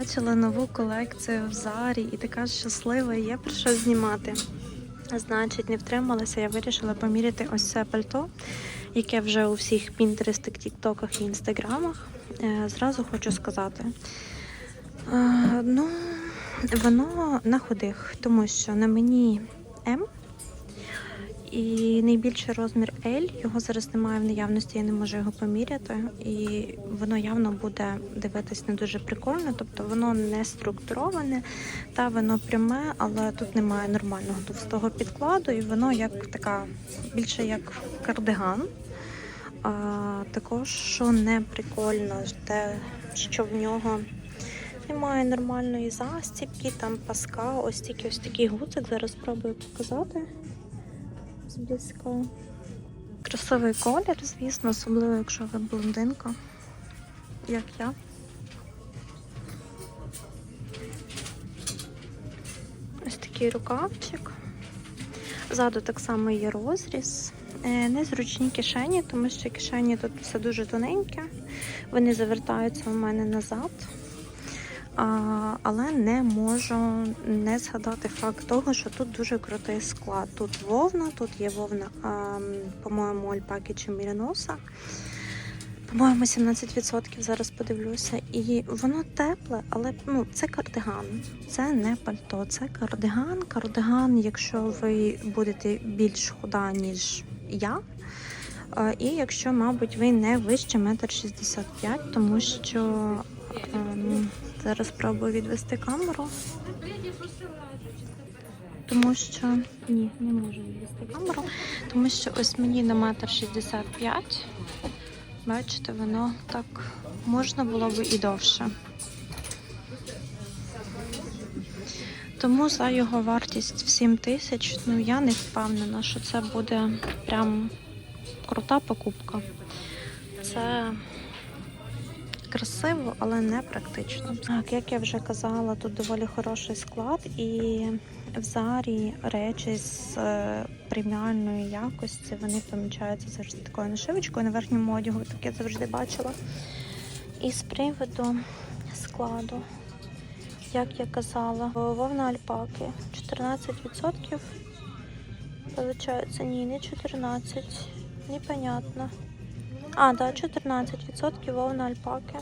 Бачила нову колекцію в Зарі і така щаслива, є про що знімати. Значить, не втрималася, я вирішила поміряти ось це пальто, яке вже у всіх пінтерестах, тіктоках і інстаграмах. Е, Зразу хочу сказати. Е, Ну, воно на ходих, тому що на мені М. І найбільший розмір L, його зараз немає в наявності, я не можу його поміряти. І воно явно буде дивитись не дуже прикольно, тобто воно не структуроване, та воно пряме, але тут немає нормального товстого підкладу, і воно як така більше як кардиган. А, також, що не прикольно, те, що в нього немає нормальної застібки, там паска, ось тільки ось такий гуцик. Зараз спробую показати зблизька. Красивий колір, звісно, особливо, якщо ви блондинка, як я. Ось такий рукавчик. Ззаду так само є розріз. Е, Незручні кишені, тому що кишені тут все дуже тоненьке. Вони завертаються у мене назад. Але не можу не згадати факт того, що тут дуже крутий склад. Тут вовна, тут є вовна, по-моєму, альпаки чи міріноса. По-моєму, 17% зараз подивлюся. І воно тепле, але ну, це кардиган. Це не пальто, це кардиган. Кардиган, якщо ви будете більш худа, ніж я. І якщо, мабуть, ви не вище 1,65 м, тому що ем, зараз спробую відвести камеру. Тому що ні, не можу відвести камеру, тому що ось мені на метр 65. Бачите, воно так можна було б і довше. Тому за його вартість в 7 тисяч, ну я не впевнена, що це буде прям крута покупка. Це красиво, але не практично. Так, як я вже казала, тут доволі хороший склад, і в зарі речі з е, преміальної якості вони помічаються завжди такою нашивочкою на верхньому одягу, так я завжди бачила. І з приводу складу, як я казала, вовна альпаки 14%. Получається, ні, не 14, непонятно. А, да, 14% вовна альпаки.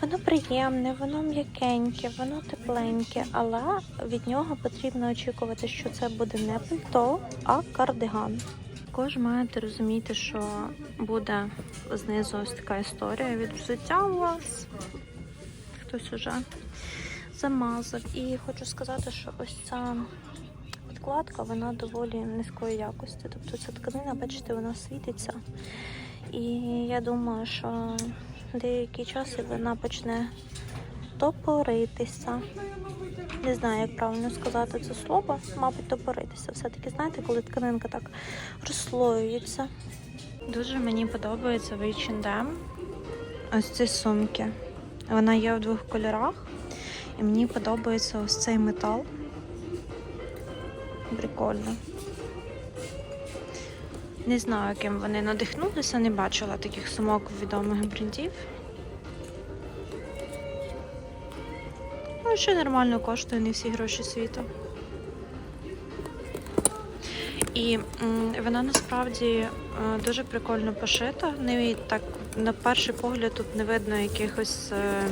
Воно приємне, воно м'якеньке, воно тепленьке, але від нього потрібно очікувати, що це буде не пальто, а кардиган. Також маєте розуміти, що буде знизу ось така історія від взуття у вас. Хтось уже замазав. І хочу сказати, що ось ця підкладка, вона доволі низької якості. Тобто ця тканина, бачите, вона світиться. І я думаю, що деякий час і вона почне топоритися. Не знаю, як правильно сказати це слово, мабуть, топоритися. Все-таки, знаєте, коли тканинка так розслоюється. Дуже мені подобається H&M ось ці сумки. Вона є в двох кольорах. І мені подобається ось цей метал. Прикольно. Не знаю, ким вони надихнулися, не бачила таких сумок відомих брендів. Ну, що нормально коштує, не всі гроші світу. І вона насправді е, дуже прикольно пошита. Не так на перший погляд тут не видно якихось е,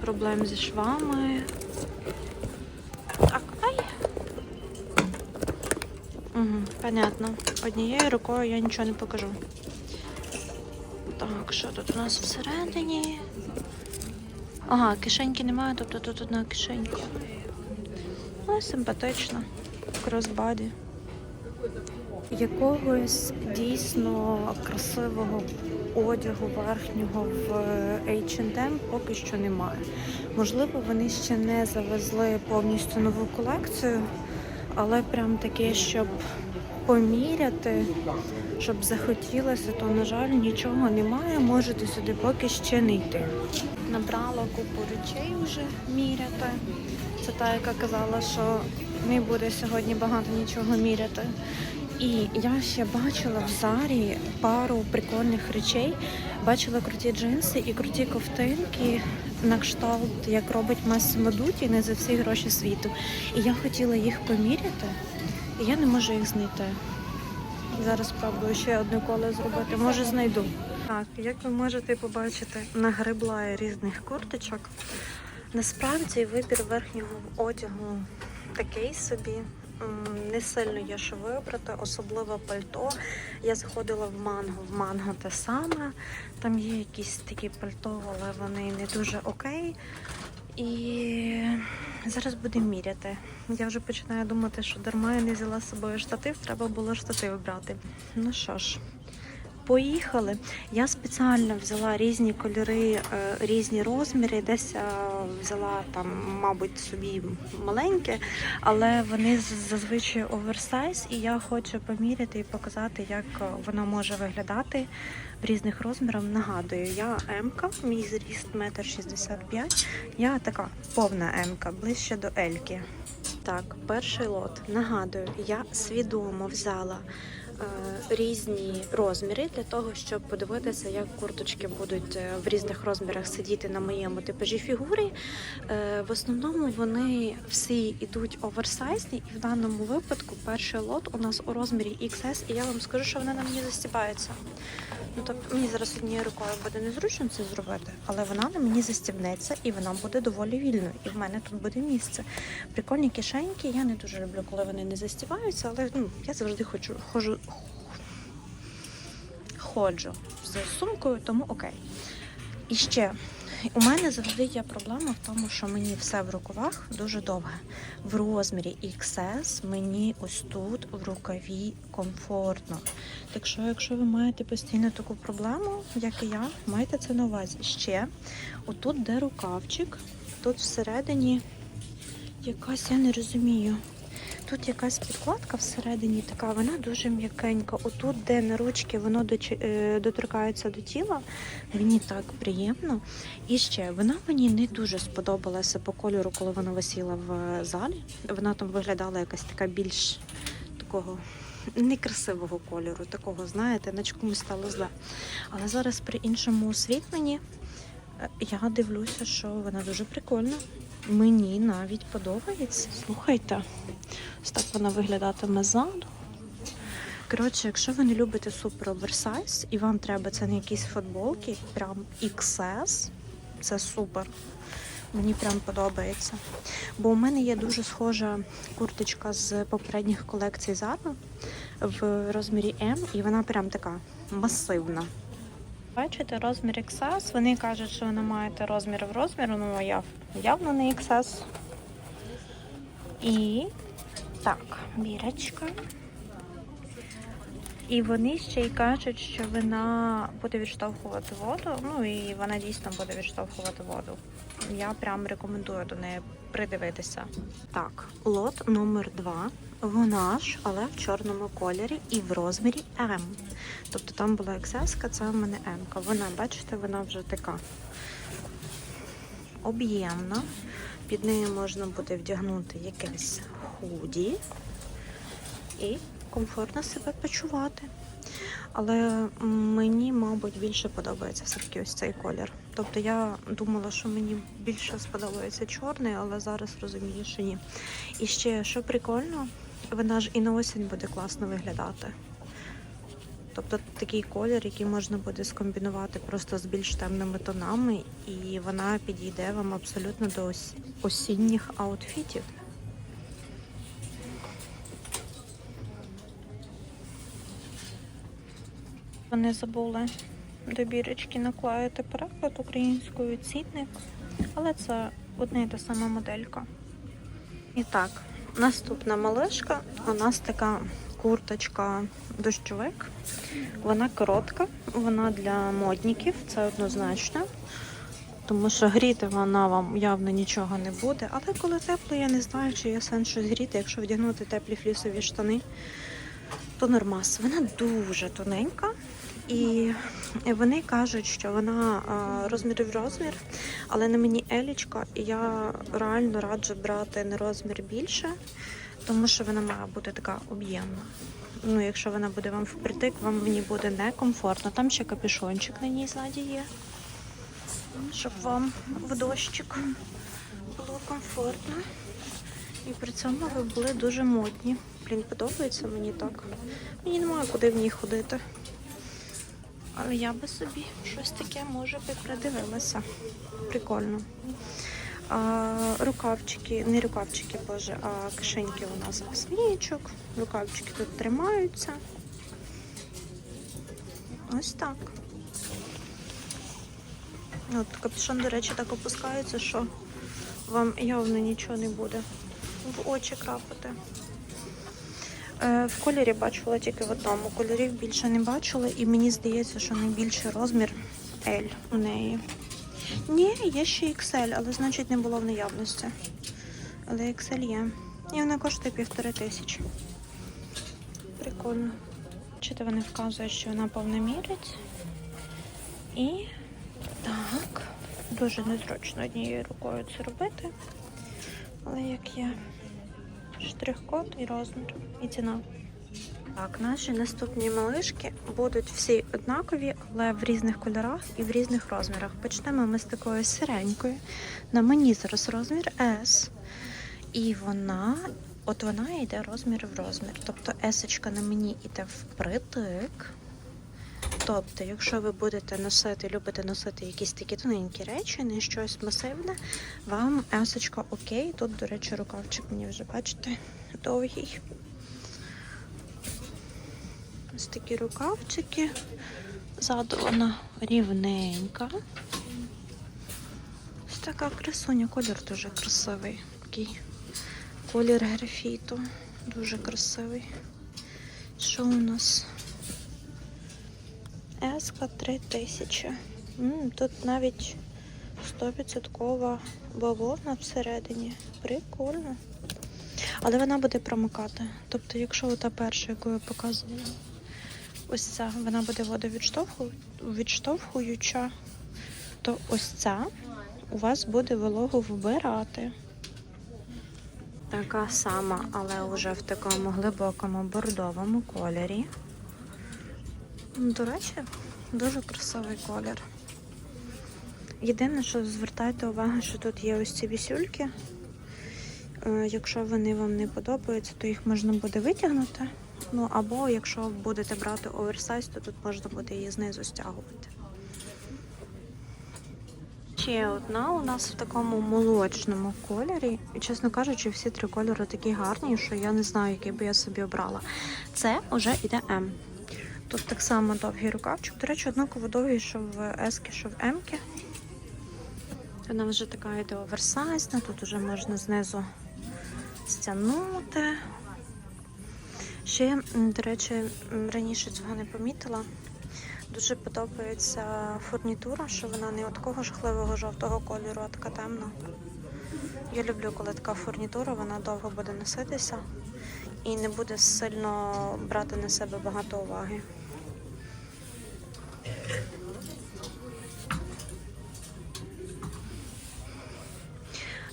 проблем зі швами. Понятно. Однією рукою я нічого не покажу. Так, що тут у нас всередині? Ага, кишеньки немає, тобто тут одна кишенька. Ну, симпатично. Кросбаді. Якогось дійсно красивого одягу верхнього в H&M поки що немає. Можливо, вони ще не завезли повністю нову колекцію, але прям таке, щоб поміряти, щоб захотілося, то, на жаль, нічого немає. Можете сюди поки ще не йти. Набрала купу речей вже міряти. Це та, яка казала, що не буде сьогодні багато нічого міряти. І я ще бачила в Зарі пару прикольних речей. Бачила круті джинси і круті ковтинки на кшталт, як робить Массимо Дуті, не за всі гроші світу. І я хотіла їх поміряти, я не можу їх знайти. Зараз спробую ще одне коло зробити. Може знайду. Так, як ви можете побачити, нагребла різних курточок. Насправді вибір верхнього одягу такий собі. Не сильно є що вибрати, особливо пальто. Я заходила в манго, в манго те саме. Там є якісь такі пальто, але вони не дуже окей. І зараз будемо міряти. Я вже починаю думати, що дарма я не взяла з собою штатив, треба було штатив брати. Ну що ж, поїхали. Я спеціально взяла різні кольори, е, різні розміри. Десь е, взяла там, мабуть, собі маленьке, але вони зазвичай оверсайз, і я хочу поміряти і показати, як е, воно може виглядати в різних розмірах. Нагадую, я М-ка, мій зріст 1,65 м. Я така повна М-ка, ближче до Ельки. Так, перший лот. Нагадую, я свідомо взяла різні розміри для того, щоб подивитися, як курточки будуть е, в різних розмірах сидіти на моєму типажі фігури. Е, в основному вони всі йдуть оверсайзні, і в даному випадку перший лот у нас у розмірі XS, і я вам скажу, що вони на мені застібаються. Ну тобто мені зараз однією рукою буде незручно це зробити, але вона на мені застібнеться і вона буде доволі вільною. І в мене тут буде місце. Прикольні кишеньки. Я не дуже люблю, коли вони не застібаються, але ну, я завжди хочу ходжу, ходжу з сумкою, тому окей. І ще у мене завжди є проблема в тому, що мені все в рукавах дуже довге. В розмірі XS мені ось тут в рукаві комфортно. Так що, якщо ви маєте постійно таку проблему, як і я, майте це на увазі. Ще отут, де рукавчик, тут всередині якась, я не розумію. Тут якась підкладка всередині така, вона дуже м'якенька. Отут, де на ручки воно е, доторкається до тіла, мені так приємно. І ще вона мені не дуже сподобалася по кольору, коли вона висіла в залі. Вона там виглядала якась така більш такого некрасивого кольору, такого, знаєте, наче комусь стало зле. Але зараз при іншому освітленні е, я дивлюся, що вона дуже прикольна. Мені навіть подобається. Слухайте, ось так вона виглядатиме ззаду. Коротше, якщо ви не любите супер оверсайз і вам треба це на якісь футболки, прям XS, це супер. Мені прям подобається. Бо у мене є дуже схожа курточка з попередніх колекцій Zara в розмірі М, і вона прям така масивна. Бачите, розмір XS. Вони кажуть, що ви не маєте розмір в розміру, ну я явно не XS. І так, бірочка. І вони ще й кажуть, що вона буде відштовхувати воду. Ну і вона дійсно буде відштовхувати воду. Я прям рекомендую до неї придивитися. Так, лот номер 2 Вона ж, але в чорному кольорі і в розмірі М. Тобто там була XS, це в мене М. Вона, бачите, вона вже така об'ємна. Під нею можна буде вдягнути якесь худі і комфортно себе почувати. Але мені, мабуть, більше подобається все-таки ось цей колір. Тобто я думала, що мені більше сподобається чорний, але зараз розумію, що ні. І ще, що прикольно, вона ж і на осінь буде класно виглядати. Тобто такий колір, який можна буде скомбінувати просто з більш темними тонами, і вона підійде вам абсолютно до осінніх аутфітів. Вони забули до бірочки наклеїти переклад українською цінник, але це одна і та сама моделька. І так, наступна малишка. У нас така курточка дощовик. Вона коротка, вона для модників, це однозначно. Тому що гріти вона вам явно нічого не буде. Але коли тепло, я не знаю, чи є сенс щось гріти, якщо вдягнути теплі флісові штани, то нормас. Вона дуже тоненька. І вони кажуть, що вона розмір в розмір, але на мені елічка, і я реально раджу брати на розмір більше, тому що вона має бути така об'ємна. ну, якщо вона буде вам впритик, вам ній буде некомфортно. Там ще капюшончик на ній ззаді є, щоб вам в дощик було комфортно. І при цьому ви були дуже модні. Блін, подобається мені так. Мені немає куди в ній ходити. Але я би собі щось таке, може би, придивилася. Прикольно. А, рукавчики, не рукавчики, боже, а кишеньки у нас без вієчок. Рукавчики тут тримаються. Ось так. От капюшон, до речі, так опускається, що вам явно нічого не буде в очі крапати. Е, В кольорі бачила тільки в одному. Кольорів більше не бачила, і мені здається, що найбільший розмір L у неї. Ні, є ще XL, але значить не було в наявності. Але XL є. І вона коштує півтори тисячі. Прикольно. Чити вони вказують, що вона повномірець. І так. Дуже незручно однією рукою це робити. Але як є штрих-код і розмір, і ціна. Так, наші наступні малишки будуть всі однакові, але в різних кольорах і в різних розмірах. Почнемо ми з такою сиренькою. На мені зараз розмір S. І вона, от вона йде розмір в розмір. Тобто S на мені йде впритик. Тобто, якщо ви будете носити, любите носити якісь такі тоненькі речі, не щось масивне, вам есочка окей. Тут, до речі, рукавчик мені вже бачите, довгий. Ось такі рукавчики. Ззаду вона рівненька. Ось така красуня, колір дуже красивий. Такий колір графіту. Дуже красивий. Що у нас? Еска 3000. М, Тут навіть 100% бавовна всередині. Прикольно. Але вона буде промикати. Тобто, якщо та перша, яку я показувала, ось ця, вона буде водовідштовхуюча, то ось ця у вас буде вологу вбирати. Така сама, але вже в такому глибокому бордовому кольорі. Ну, До речі, дуже красивий колір. Єдине, що звертайте увагу, що тут є ось ці вісюльки. Е, Якщо вони вам не подобаються, то їх можна буде витягнути. Ну або якщо будете брати оверсайз, то тут можна буде її знизу стягувати. Ще одна у нас в такому молочному кольорі. І, чесно кажучи, всі три кольори такі гарні, що я не знаю, який би я собі обрала. Це вже йде М. Тут так само довгий рукавчик. До речі, однаково довгий, що в Ески, що в Емки. Вона вже така йде оверсайзна, тут вже можна знизу стягнути. Ще, до речі, раніше цього не помітила. Дуже подобається фурнітура, що вона не от такого жахливого жовтого кольору, а така темна. Я люблю, коли така фурнітура, вона довго буде носитися і не буде сильно брати на себе багато уваги.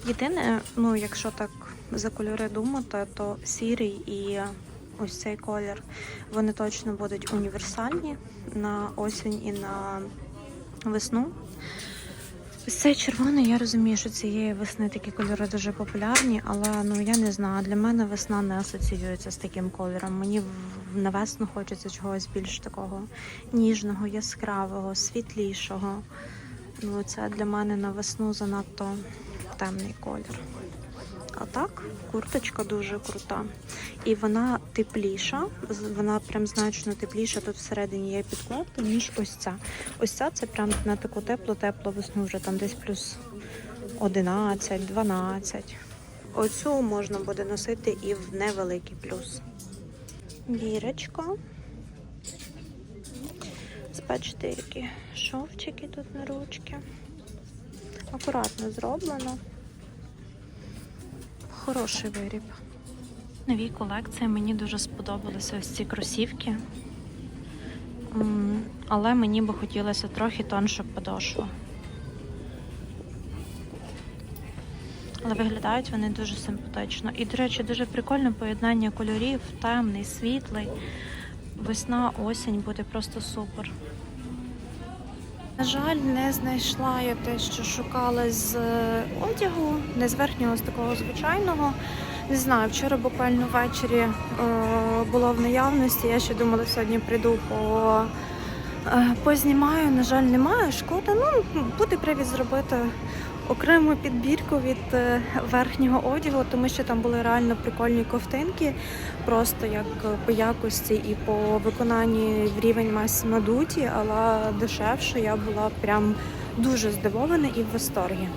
Єдине, ну якщо так за кольори думати, то сірий і ось цей колір, вони точно будуть універсальні на осінь і на весну. Ось цей червоний, я розумію, що цієї весни такі кольори дуже популярні, але ну я не знаю. Для мене весна не асоціюється з таким кольором. Мені на весну хочеться чогось більш такого ніжного, яскравого, світлішого. Ну, це для мене на весну занадто темний колір. А так, курточка дуже крута. І вона тепліша, вона прям значно тепліша. Тут всередині є підкладка, ніж ось ця. Ось ця це прям на таку теплу-теплу весну, вже там десь плюс 11, 12. Оцю можна буде носити і в невеликий плюс. Бірочка. Бачите, які шовчики тут на ручки. Акуратно зроблено. Хороший виріб. Новій колекції мені дуже сподобалися ось ці кросівки. Але мені би хотілося трохи тоншу подошву. але виглядають вони дуже симпатично. І, до речі, дуже прикольне поєднання кольорів, темний, світлий. Весна, осінь буде просто супер. На жаль, не знайшла я те, що шукала з е, одягу, не з верхнього, з такого звичайного. Не знаю, вчора буквально ввечері е, було в наявності. Я ще думала, сьогодні прийду по, е, познімаю. На жаль, немає. Шкода. Ну, буде привід зробити окрему підбірку від е, верхнього одягу, тому що там були реально прикольні ковтинки, просто як е, по якості і по виконанні в рівень мас мадуті, але дешевше я була прям дуже здивована і в восторгі.